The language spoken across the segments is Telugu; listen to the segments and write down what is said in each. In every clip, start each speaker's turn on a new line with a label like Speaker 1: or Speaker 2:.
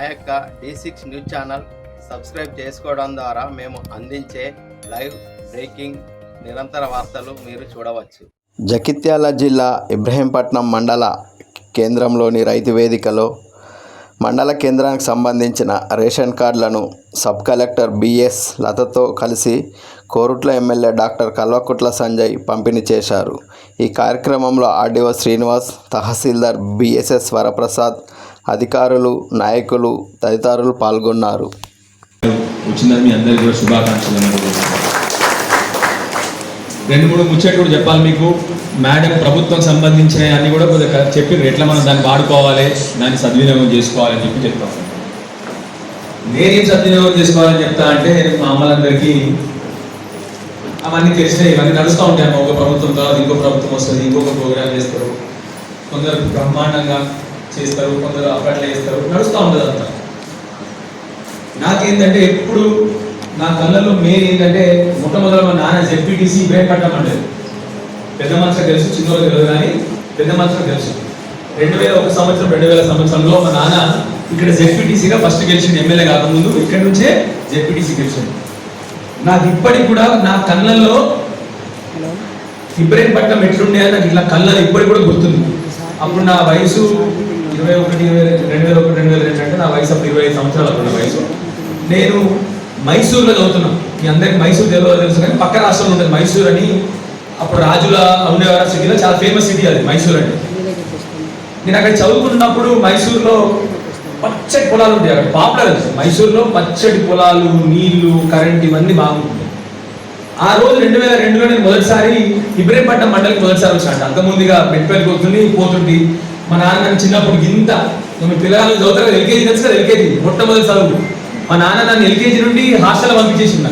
Speaker 1: మా యొక్క D six news channel subscribe చేసుకోవడం ద్వారా మేము అందించే లైవ్ బ్రేకింగ్ నిరంతర వార్తలు మీరు చూడవచ్చు. జగిత్యాల జిల్లా ఇబ్రహీంపట్నం మండల కేంద్రంలోని రైతు వేదికలో మండల కేంద్రానికి సంబంధించిన రేషన్ కార్డులను సబ్ కలెక్టర్ బిఎస్ లతతో కలిసి కోరుట్ల ఎమ్మెల్యే డాక్టర్ కల్వకుట్ల సంజయ్ పంపిణీ చేశారు. ఈ కార్యక్రమంలో ఆర్డీఓ శ్రీనివాస్ తహసీల్దార్ బిఎస్ఎస్ వరప్రసాద్ అధికారులు నాయకులు తదితరులు పాల్గొన్నారు.
Speaker 2: వచ్చిందని మీ అందరికీ కూడా శుభాకాంక్షలు రెండు మూడు ముచ్చట్లు కూడా చెప్పాలి మీకు. మేడం ప్రభుత్వం సంబంధించిన అన్ని కూడా కొద్దిగా చెప్పి ఎట్లా మనం దాన్ని వాడుకోవాలి దాన్ని సద్వినియోగం చేసుకోవాలని చెప్పి చెప్తాం. నేనేం సద్వినియోగం చేసుకోవాలని చెప్తా అంటే మా అమ్మలందరికీ అవన్నీ తెలిసినాయి ఇవన్నీ నడుస్తూ ఉంటాయి ఒక ప్రభుత్వం తర్వాత ఇంకో ప్రభుత్వం వస్తుంది ఇంకొక ప్రోగ్రామ్ చేస్తారు. కొందరు బ్రహ్మాండంగా చేస్తారు కొందరు అప్పట్లో చేస్తారు నడుస్తూ ఉంటుంది అంతా. నాకేంటంటే ఎప్పుడు నా కళ్ళల్లో మెయిన్ ఏంటంటే మొట్టమొదటి మా నాన్న జెడ్పీటీసీ ఇబ్రహీంపట్నం అంటే పెద్ద మనుషులకు తెలుసు చిన్నోళ్ళకి తెలియదు కానీ పెద్ద మనుషులకు తెలుసు. రెండు వేల ఒక సంవత్సరం రెండు వేల సంవత్సరంలో మా నాన్న ఇక్కడ జెడ్పీటీసీగా ఫస్ట్ గెలిచింది ఎమ్మెల్యే కాకముందు. ఇక్కడ నుంచే జెడ్పీటీసీ గెలిచింది నాకు ఇప్పటికి కూడా నా కళ్ళల్లో ఇబ్రహీంపట్నం ఎట్లుండే నాకు ఇట్లా కళ్ళలో ఇప్పటికి కూడా గుర్తుంది. అప్పుడు నా వయసు ఇరవై ఒకటి ఇరవై రెండు వేల ఒకటి రెండు వేల రెండు అంటే నా వయసు అప్పుడు ఇరవై ఐదు సంవత్సరాలు అప్పుడు వయసు. నేను మైసూర్లో చదువుతున్నాను మీ అందరికి మైసూర్ తెలియదో తెలుసు కానీ పక్క రాష్ట్రంలో ఉంటుంది మైసూర్ అని. అప్పుడు రాజుల ఉండేవారు సిటీలో చాలా ఫేమస్ సిటీ అది మైసూర్ అంటే నేను అక్కడ చదువుకున్నప్పుడు మైసూర్లో పచ్చటి పొలాలు ఉంటాయి అక్కడ. పాపులర్ మైసూర్లో పచ్చటి పొలాలు నీళ్ళు కరెంట్ ఇవన్నీ బాగుంటాయి. ఆ రోజు రెండు వేల రెండులో నేను మొదటిసారి ఇబ్రహీంపట్నం మండలికి మొదటిసారి వచ్చాను అంత ముందుగా మెట్పల్లికి వస్తుంది పోతుంది మా నాన్న నన్ను చిన్నప్పుడు ఇంత మేము పిల్లలు చదువుతారు ఎల్కేజీ తెలుసు కదా ఎల్కేజీ మొట్టమొదటి చదువు. మా నాన్న నన్ను ఎల్కేజీ నుండి హాస్టల్ పంపించేసింది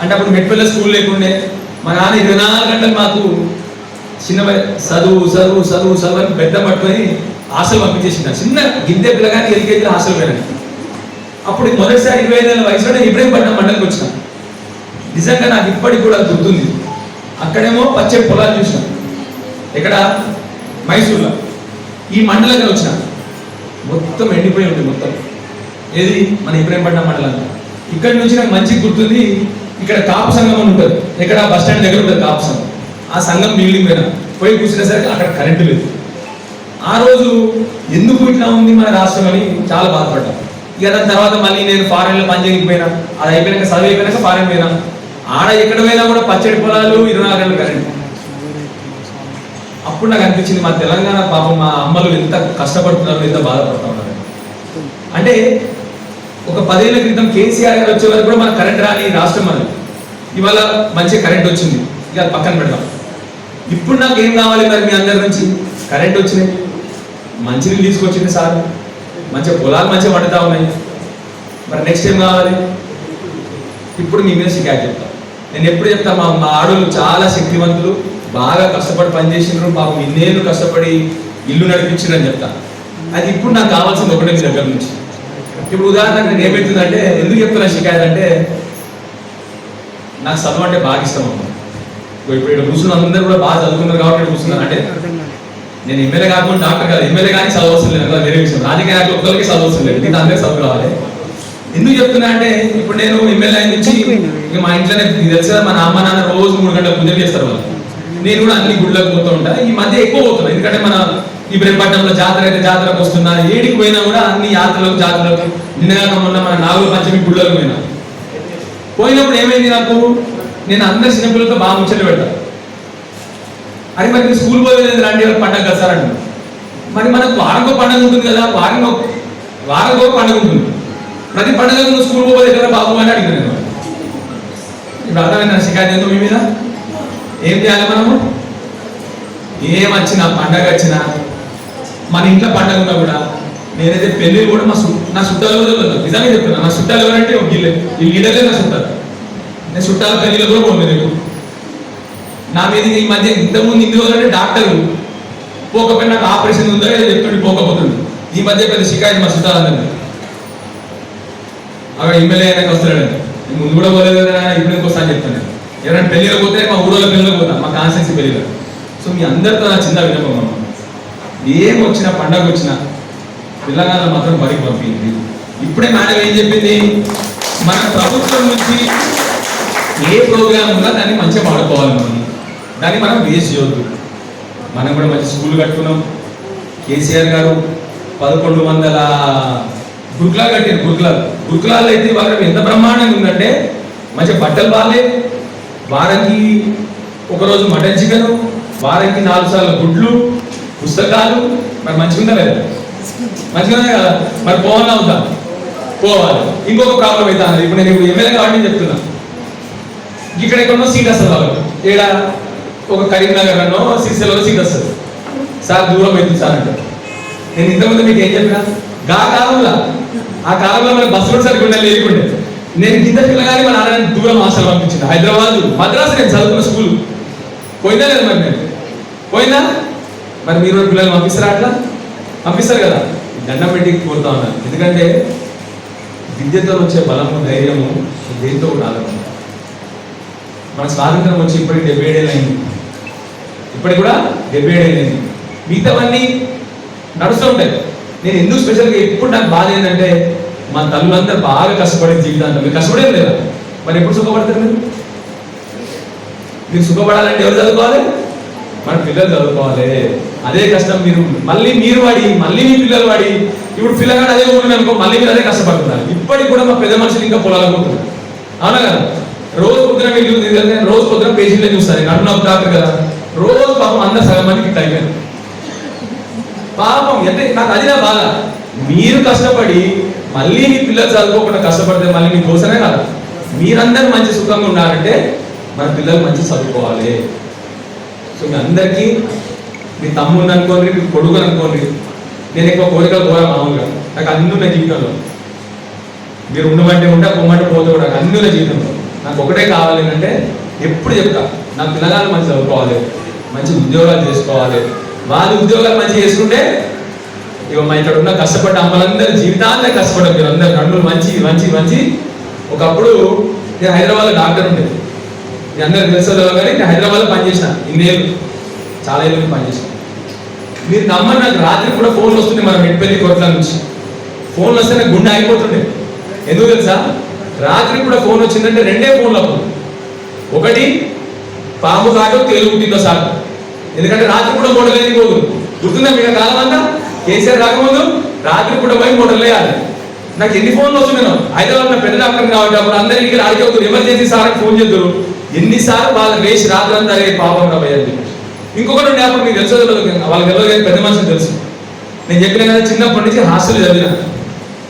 Speaker 2: అంటే అప్పుడు మెట్పల్ల స్కూల్ లేకుండే మా నాన్న ఇరవై నాలుగు గంటలు మాకు చిన్న చదువు చదువు చదువు చదువు అని పెద్ద పట్టుకొని హాస్టల్ పంపించేసింది చిన్న గిద్దె పిల్లగాని ఎల్కేజీలో హాస్టల్ పోయినాను అప్పుడు మొదటిసారి ఇరవై ఐదు నెలల వయసులో నేను ఇబ్రహీంపట్నం మండలికి వచ్చిన. నిజంగా నాకు ఇప్పటికి కూడా గుర్తుంది. అక్కడేమో పచ్చడి పొలాలు చూసినాం. ఎక్కడ? మైసూర్లో. ఈ మండలంగా వచ్చిన మొత్తం ఎండిపోయి ఉంది మొత్తం. ఏది? మన ఇబ్రహీంపట్నం మండలం. ఇక్కడ నుంచి నాకు మంచి గుర్తుంది ఇక్కడ కాపు సంఘం అని ఉంటుంది. ఎక్కడ? బస్ స్టాండ్ దగ్గర ఉంటుంది కాపు సంఘం. ఆ సంఘం బిల్డింగ్ పైన పోయి కూర్చునేసరికి అక్కడ కరెంటు లేదు. ఆ రోజు ఎందుకు ఇట్లా ఉంది మన రాష్ట్రం అని చాలా బాధపడ్డాం. ఇక దాని తర్వాత మళ్ళీ నేను ఫారెన్లో పనిచేయకి పోయినా అది అయిపోయినాక చదువు అయిపోయినాక ఫారెన్ పోయినా. ఆడ ఎక్కడ పోయినా కూడా పచ్చడి పొలాలు ఇరవై నాలుగు గంటలు కరెంటు అప్పుడు నాకు అనిపించింది మా తెలంగాణ పాపం మా అమ్మలు ఎంత కష్టపడుతున్నారు ఎంత బాధపడుతూ ఉన్నారు అంటే ఒక పదేళ్ళ క్రితం కేసీఆర్ గారు వచ్చే వరకు కూడా మన కరెంట్ రాని రాష్ట్రం మనది ఇవాళ మంచి కరెంట్ వచ్చింది. ఇక పక్కన పెడదాం. ఇప్పుడు నాకు ఏం కావాలి మరి మీ అందరి నుంచి? కరెంట్ వచ్చినాయి. మంచినీళ్ళు తీసుకొచ్చింది సార్. మంచిగా పొలాలు మంచిగా పండుతా ఉన్నాయి. మరి నెక్స్ట్ ఏం కావాలి? ఇప్పుడు మీ మీద షికాయత్ చెప్తా. నేను ఎప్పుడు చెప్తా మా మా ఆడోళ్ళు చాలా శక్తివంతులు బాగా కష్టపడి పనిచేసినారు పాపం ఇన్నేళ్ళు కష్టపడి ఇల్లు నడిపించారు అని చెప్తా. అది ఇప్పుడు నాకు కావాల్సింది ఒకటే మీ దగ్గర నుంచి. ఇప్పుడు ఉదాహరణకు నేను ఏమవుతుందంటే ఎందుకు చెప్తున్నా షికాయత్ అంటే నాకు చదువు అంటే బాగా ఇష్టం అమ్మా. ఇప్పుడు ఇక్కడ కూర్చున్న అందరూ కూడా బాగా చదువుకున్నారు కాబట్టి కూర్చున్నాను అంటే నేను ఎమ్మెల్యే కాకుండా డాక్టర్ కాదు ఎమ్మెల్యే కానీ చదవవలసిన లేదు వేరే విషయం. రాజకీయ నాయకులు ఒక్కరికి చదవవలసిన లేదు ఇది అందరికి చదువు రావాలి ఎందుకు చెప్తున్నా అంటే ఇప్పుడు నేను ఎమ్మెల్యే నుంచి ఇక మా ఇంట్లోనే తెలుసు మా అమ్మ నాన్న రోజు మూడు గంటల పూజలు చేస్తారు వాళ్ళు. నేను కూడా అన్ని గుళ్ళకు పోతూ ఉంటా. ఈ మధ్య ఎక్కువ పోతున్నా. ఎందుకంటే మన ఇబ్రహీంపట్నంలో జాతర అయితే జాతరకు వస్తున్నా. ఏడికి పోయినా కూడా అన్ని యాత్రలకు జాతరలకు నిన్నగాక మొన్న మన నాగుల పంచమి గుళ్ళకు పోయినా. పోయినప్పుడు ఏమైంది నాకు? నేను అందరి చిన్నపిల్లలతో బాగా ముచ్చట్లు పెడతా. అది మరి స్కూల్ పోయేది రండి పండగ కదా సార్ మరి మనకు వారంకో పండగ ఉంటుంది కదా వారంలో వారంకో పండగ ఉంటుంది. ప్రతి పండగ నువ్వు స్కూల్ పోతే కదా బాబు అని ఇప్పుడు అర్థమైందా షికాయత్ ఎందుకు మీ మీద? ఏం చేయాలి మనము? ఏం వచ్చినా పండగ వచ్చినా మన ఇంట్లో పండగ ఉన్నా కూడా నేనైతే పెళ్ళి కూడా మా సు- నా చుట్టాలు కూడా నిజంగా చెప్తున్నా నా చుట్టాలు ఎవరంటే ఒక గిల్లే ఈ లీడర్లే నా చుట్టాలు. నేను చుట్టాల పెళ్ళిలో కూడా పోను ఎక్కువ నా మీద ఈ మధ్య ఇంతకుముందు ఇన్ని రోజులు అంటే డాక్టర్లు పోకపోయినా నాకు ఆపరేషన్ ఉందో ఏదో చెప్తుంటే పోకపోతుంది ఈ మధ్య పెద్ద షికాయత్ మా చుట్టాలందరినీ. అక్కడ ఎమ్మెల్యే అయినాక వస్తాడు ముందు కూడా పోలేదు కదా ఇప్పుడు ఇంకోసారి చెప్తాను. ఎవరైనా పెళ్ళిలో పోతే మా ఊళ్ళో పెళ్ళిలో పోతాం మా కాన్స్టెన్సీ పెళ్ళిలో సో మీ అందరితో నా చిన్న విన్నపం అమ్మ ఏం వచ్చినా పండగ వచ్చినా తెలంగాణ మాత్రం బడికి పంపింది. ఇప్పుడే మేడం ఏం చెప్పింది? మన ప్రభుత్వం నుంచి ఏ ప్రోగ్రామ్ ఉన్నా దాన్ని మంచిగా వాడుకోవాలి మనం. దాన్ని మనం వేస్ట్ చేయొద్దు. మనం కూడా మంచి స్కూల్ కట్టుకున్నాం. కేసీఆర్ గారు పదకొండు వందల గురుకులాలు కట్టారు గురుకులాలు గురుకులాలు అయితే వాళ్ళకి ఎంత బ్రహ్మాండంగా ఉందంటే మంచి బట్టలు బాగాలే వారానికి ఒకరోజు మటన్ చికెన్ వారానికి నాలుగు సార్లు గుడ్లు పుస్తకాలు. మరి మంచిగా ఉందా లేదా? మంచిగా కదా? మరి పోవాలా అవుతా పోవాలి. ఇంకొక ప్రాబ్లం అయితే అన్నది. ఇప్పుడు నేను ఎమ్మెల్యే కాబట్టి నేను చెప్తున్నా. ఇక్కడ ఎక్కడో సీట్ వస్తుంది వాళ్ళకి. ఇక్కడ ఒక కరీంనగర్ అన్నో సిరిసిల్లలో సీట్ వస్తుంది. సార్ దూరం అవుతుంది సార్ అంటే. నేను ఇంతకుముందు మీకు ఏం చెప్పినా? గా కాలంలో ఆ కాలంలో మనకి బస్సులు సరిగ్గా ఉండాలి లేకుండే నేను కింద పిల్లగాని మా నాన్న దూరం హాస్టల్ పంపించింది. హైదరాబాద్ మద్రాసు నేను చదువుకున్న స్కూల్. పోయిందా లేదు మరి నేను పోయిందా? మరి మీరు పిల్లలు పంపిస్తారా అట్లా? పంపిస్తారు కదా. దండం పెట్టి కోరుతా ఉన్నాను ఎందుకంటే విద్యతో వచ్చే బలము ధైర్యము దేంతో కూడా మన స్వాతంత్రం వచ్చి ఇప్పటికి డెబ్బై ఏడేళ్ళైంది అయింది. ఇప్పటికి కూడా డెబ్బై ఏడేళ్ళైంది మిగతావన్నీ నడుస్తూ ఉంటాయి. నేను ఎందుకు స్పెషల్గా ఎప్పుడు నాకు బాధ ఏంటంటే మా తల్లులందరూ బాగా కష్టపడే జీవితాంతం. మీరు కష్టపడేది లేదా? మరి ఎప్పుడు సుఖపడతారు మీరు? మీరు సుఖపడాలంటే ఎవరు చదువుకోవాలి? మన పిల్లలు చదువుకోవాలి. అదే కష్టం మీరు మళ్ళీ మీరు వాడి మళ్ళీ మీ పిల్లలు వాడి. ఇప్పుడు పిల్లగాడు అదే ఊరిని అనుకో మళ్ళీ మీరు అదే కష్టపడుతున్నారు. ఇప్పటికి కూడా మా పెద్ద మనుషులు ఇంకా పొలాలకు పోతున్నారు. అవునా కదా? రోజు పొద్దున మీరు రోజు పొద్దున పేషెంట్లే చూస్తారు. నన్ను నాకు డాక్టర్ కదా. రోజు పాపం అందరు సగం మందికి అయిపోయారు పాపం అంటే నాకు అది నా బాధ. మీరు కష్టపడి మళ్ళీ మీ పిల్లలు చదువుకోకుండా కష్టపడితే మళ్ళీ మీ కోసమే కాదు. మీరందరూ మంచి సుఖంగా ఉన్నారంటే మన పిల్లలు మంచి చదువుకోవాలి. సో మీ అందరికీ మీ తమ్ముడిని అనుకోండి మీ కొడుకు అనుకోండి నేను ఎక్కువ కోరికలు కోరా మామూలుగా. నాకు అన్ని ఉన్నాయి జీవితంలో. మీరు ఉండమంటే ఉంటే పొమ్మంటే పోతే కూడా అన్ని ఉన్నాయి జీవితంలో. నాకు ఒకటే కావాలి అంటే ఎప్పుడు చెప్తా నా పిల్లగాళ్ళు మంచి చదువుకోవాలి మంచి ఉద్యోగాలు చేసుకోవాలి వాళ్ళు ఉద్యోగాలు మంచిగా చేసుకుంటే ఇక మా ఇక్కడ ఉన్న కష్టపడ్డ అమ్మలందరి జీవితాంతా కష్టపడ్డారు మీరు అందరు కన్నులు మంచి మంచి మంచి. ఒకప్పుడు నేను హైదరాబాద్లో డాక్టర్ ఉండేది మీ అందరు తెలుసో కానీ నేను హైదరాబాద్లో పనిచేసిన ఇన్నేళ్ళు. చాలా ఏళ్ళు పనిచేసిన. మీరు నమ్మని నాకు రాత్రి కూడా ఫోన్లు వస్తుండే మనం మెట్పల్లి కొట్ల నుంచి. ఫోన్లు వస్తే నాకు గుండె అయిపోతుండే ఎందుకు తెలుసా? రాత్రి కూడా ఫోన్ వచ్చిందంటే రెండే ఫోన్లు అప్పుడు. ఒకటి పాము కాటో తెలుగు తిందో సార్ ఎందుకంటే రాత్రి కూడా మోడల్ ఏది పోదు గుర్తుందా మీకు కాలం అంతా కేసీఆర్ రాకముందు రాత్రి కూడా పోయి మోడల్ వేయాలి నాకు ఎన్ని ఫోన్లు వస్తున్నాను హైదరాబాద్ నా పెద్ద డాక్టర్ కాబట్టి అప్పుడు అందరికి రాడికి అవుతుంది ఎమర్జెన్సీ సార్ ఫోన్ చేద్దరు. ఎన్నిసార్లు వాళ్ళ వేసి రాత్రి అంతా అరే పాపం రా ఇంకొకటి ఉండే అప్పుడు మీకు తెలుసు వాళ్ళకి తెలియదు పెద్ద మనుషులు తెలుసు. నేను చెప్పిన కదా చిన్నప్పటి నుంచి హాస్టల్ చదివిన.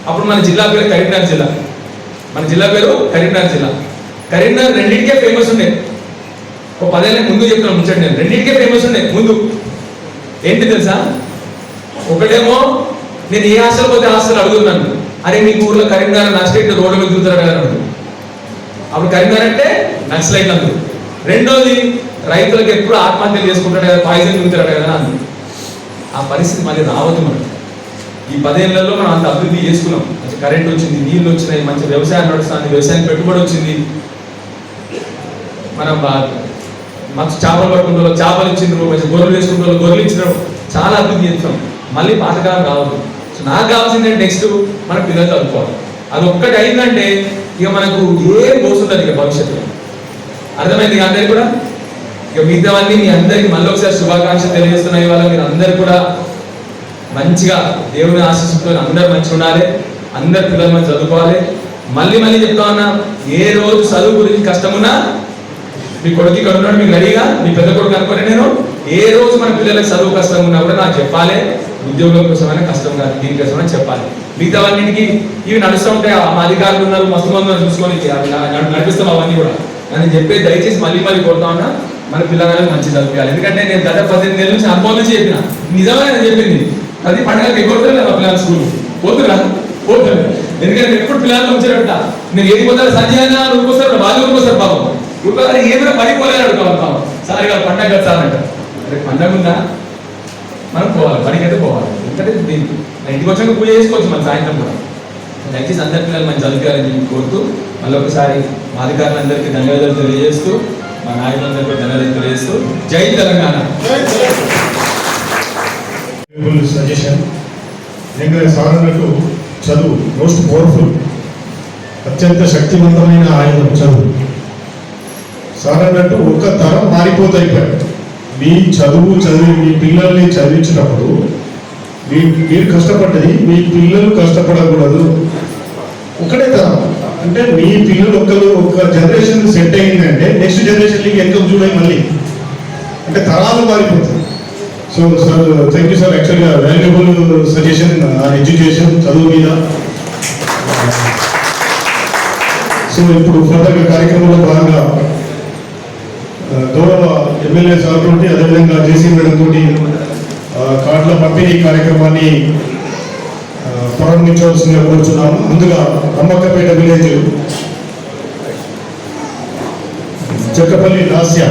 Speaker 2: అప్పుడు మన జిల్లా పేరు కరీంనగర్ జిల్లా. మన జిల్లా పేరు కరీంనగర్ జిల్లా. కరీంనగర్ రెండింటికే ఫేమస్ ఉండే. ఒక పదేళ్ళకి ముందు చెప్తున్నాను ఉంచండి నేను. రెండింటికే ఫేమస్ ఉండే ముందు. ఏంటి తెలుసా? ఒకటేమో నేను ఏ హాస్టల్ పోతే హాస్టల్ అడుగుతున్నాను. అరే మీ ఊర్లో కరీంనగర్ నా స్టేట్ రోడ్డు మీద తిరుగుతారు కదా అప్పుడు కరీంనగర్ అంటే నక్సలైట్ అందరు రెండోది రైతులకు ఎప్పుడు ఆత్మహత్యలు చేసుకుంటాడు కదా పాయిజన్ తిరుగుతాడు కదా అంది ఆ పరిస్థితి మళ్ళీ రావద్దు మనకి. ఈ పదేళ్ళలో మనం అంత అభివృద్ధి చేసుకున్నాం. మంచి కరెంట్ వచ్చింది నీళ్ళు వచ్చినాయి మంచి వ్యవసాయం నడుస్తుంది వ్యవసాయం పెట్టుబడి వచ్చింది. మనం మంచి చేపలు పట్టుకుంటే వాళ్ళు చేపలు ఇచ్చిండ్రు మంచి గొర్రెలు వేసుకుంటే వాళ్ళు గొర్రెలు ఇచ్చినారు. చాలా అభివృద్ధి చేస్తాం మళ్ళీ పాతకాలం కావద్దు సో నాకు కావాల్సింది నెక్స్ట్ మన పిల్లలు చదువుకోవాలి. అది ఒక్కటి అయిందంటే ఇక మనకు ఏం పోతుంటుంది ఇక భవిష్యత్తులో. అర్థమైంది అందరికి కూడా? ఇక మిగతావన్నీ మీ అందరికి మళ్ళీ ఒకసారి శుభాకాంక్షలు తెలియజేస్తున్నాయి వాళ్ళ మీరు అందరు కూడా మంచిగా దేవుని ఆశిస్తుతో అందరు మంచిగా ఉండాలి. అందరు పిల్లలు మంచి చదువుకోవాలి. మళ్ళీ మళ్ళీ చెప్తా ఉన్నా ఏ రోజు చదువు గురించి కష్టమున్నా మీ కొడుకు ఇక్కడ ఉన్నాడు మీకు రెడీగా మీ పెద్ద కొడుకు అనుకోని నేను. ఏ రోజు మన పిల్లలకు చదువు కష్టం ఉన్నా కూడా నాకు చెప్పాలి. ఉద్యోగం కోసమైనా కష్టం కాదు దీనికోసమైనా చెప్పాలి. మిగతావన్నిటికి ఇవి నడుస్తూ ఉంటాయి మా అధికారులు ఉన్నారు మస్తు మంది చూసుకొని నడిపిస్తాం అవన్నీ కూడా. అని చెప్పేది దయచేసి మళ్ళీ మళ్ళీ కొడతా ఉన్నా మన పిల్లగాళ్ళకి మంచి చదివించాలి ఎందుకంటే నేను గత పద్దెనిమిది నెలల నుంచి అనుభవం నుంచి చెప్పిన నిజమే చెప్పింది. ప్రతి పండుగకి ఎగ్గొడతారు మా పిల్లల స్కూల్ పోతురా పోతురు ఎందుకంటే ఎప్పుడు పిల్లలు వచ్చారట. నేను ఏది పోతారు సంజయ్ అన్న ఊరుకొస్తారు వాళ్ళు ఊరుకొస్తారు పాపం. ఊరుకోవాలి ఏమైనా పడిపోలేదు అడుగుతాం సార్ ఇక పండగ కదా సార్ అరే పండగ ఉందా? మనం పోవాలి పనికి అయితే పోవాలి. ఎందుకంటే దీనికి ఇంటికి వచ్చాక పూజ చేసుకోవచ్చు మన సాయంత్రం కూడా. దయచేసి అందరి పిల్లలు మంచి చదువుకోవాలని చెప్పి కోరుతూ మళ్ళీ ఒకసారి మా అధికారులందరికీ ధన్యవాదాలు తెలియజేస్తూ మా నాయకులందరికీ ధన్యవాదాలు తెలియజేస్తూ జై తెలంగాణ.
Speaker 3: Suggestion suggestion. సాధనకు చదువు మోస్ట్ పవర్ఫుల్ అత్యంత శక్తివంతమైన ఆయుధం చదువు. సార్ అన్నట్టు ఒక్క తరం మారిపోతాయి మీ చదువు చదివి మీ పిల్లల్ని చదివించినప్పుడు మీ మీరు కష్టపడ్డది మీ పిల్లలు కష్టపడకూడదు. ఒకటే తరం. అంటే మీ పిల్లలు ఒకరు ఒక జనరేషన్ సెట్ అయిందంటే నెక్స్ట్ జనరేషన్కి ఎక్కడ చూడాలి మళ్ళీ. అంటే తరాలు మారిపోతుంది so sir thank you sir యాక్చువల్గా వాల్యుబుల్ సజెషన్ ఎడ్యుకేషన్ చదువు మీద. సో ఇప్పుడు ఫర్దర్గా కార్యక్రమంలో భాగంగా గౌరవ ఎమ్మెల్యే సార్ తోటి అదేవిధంగా జేసీ మేడం తోటి కాట్ల కార్డుల పంపిణీ కార్యక్రమాన్ని ప్రారంభించవలసిందిగా కోరుచున్నాము. ముందుగా అమ్మక్కపేట విలేజ్ చెక్కపల్లి లాస్య